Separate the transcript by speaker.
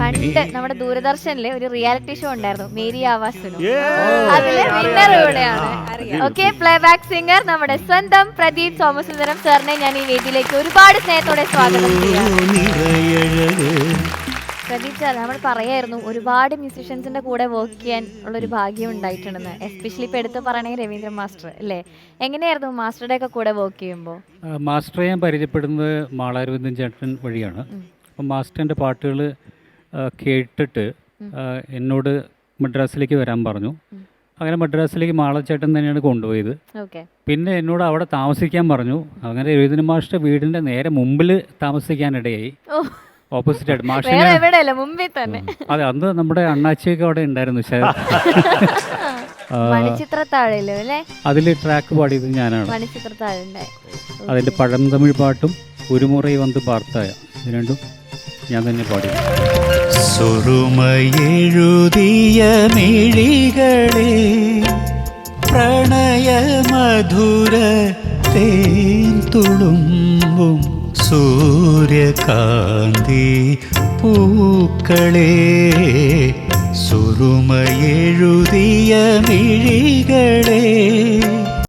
Speaker 1: പണ്ട് നമ്മുടെ ദൂരദർശനിലെ ഒരു റിയാലിറ്റി ഷോ ഉണ്ടായിരുന്നു. മേരി ആവാസനു. അതിലെ വിന്നർ ഇവിടെയാണ്. ഓക്കെ പ്ലേ ബാക്ക് സിംഗർ നമ്മുടെ സ്വന്തം പ്രദീപ് സോമസുന്ദരം സാറിനെ ഞാൻ ഈ വേദിയിലേക്ക് ഒരുപാട് സ്നേഹത്തോടെ സ്വാഗതം പ്രദീപ് സാർ നമ്മൾ പറയായിരുന്നു ഒരുപാട് മ്യൂസീഷ്യൻസിന്റെ കൂടെ വർക്ക് ചെയ്യാൻ ഉള്ളൊരു ഭാഗ്യം ഉണ്ടായിട്ടുണ്ടെന്ന്. എസ്പെഷ്യലി ഇപ്പൊ എടുത്ത് പറയണെങ്കിൽ രവീന്ദ്ര മാസ്റ്റർ അല്ലേ? എങ്ങനെയായിരുന്നു മാസ്റ്ററുടെ ഒക്കെ കൂടെ വർക്ക് ചെയ്യുമ്പോൾ
Speaker 2: മാസ്റ്റർ മാസ്റ്ററെ ഞാൻ പരിചയപ്പെടുന്നത് മാളാരവിന്ദൻ ചേട്ടൻ വഴിയാണ്. അപ്പം മാസ്റ്ററിന്റെ പാട്ടുകൾ കേട്ടിട്ട് എന്നോട് മദ്രാസിലേക്ക് വരാൻ പറഞ്ഞു. അങ്ങനെ മദ്രാസിലേക്ക് മാളച്ചേട്ടൻ തന്നെയാണ് കൊണ്ടുപോയത്. പിന്നെ എന്നോട് അവിടെ താമസിക്കാൻ പറഞ്ഞു. അങ്ങനെ രവീന്ദ്രൻ മാഷ്ട വീടിന്റെ നേരെ മുമ്പിൽ താമസിക്കാനിടയായി. ഓപ്പോസിറ്റ് ആയിട്ട്. മാഷിനെ അതെ അന്ന് നമ്മുടെ അണ്ണാച്ചിയൊക്കെ അവിടെ ഉണ്ടായിരുന്നു. അതിൽ ട്രാക്ക് പാടിയത് ഞാനാണ്. അതിന്റെ പഴം തമിഴ് പാട്ടും ഒരു മുറി വന്ന് പാർത്തായ. ഇത് രണ്ടും ഞാൻ തന്നെ പാടി.
Speaker 3: സുറുമയെഴുതിയ മിഴികളെ പ്രണയമധുര തേൻ തുളുമ്പും സൂര്യകാന്തി പൂക്കളെ സുറുമയെഴുതിയ മിഴികളെ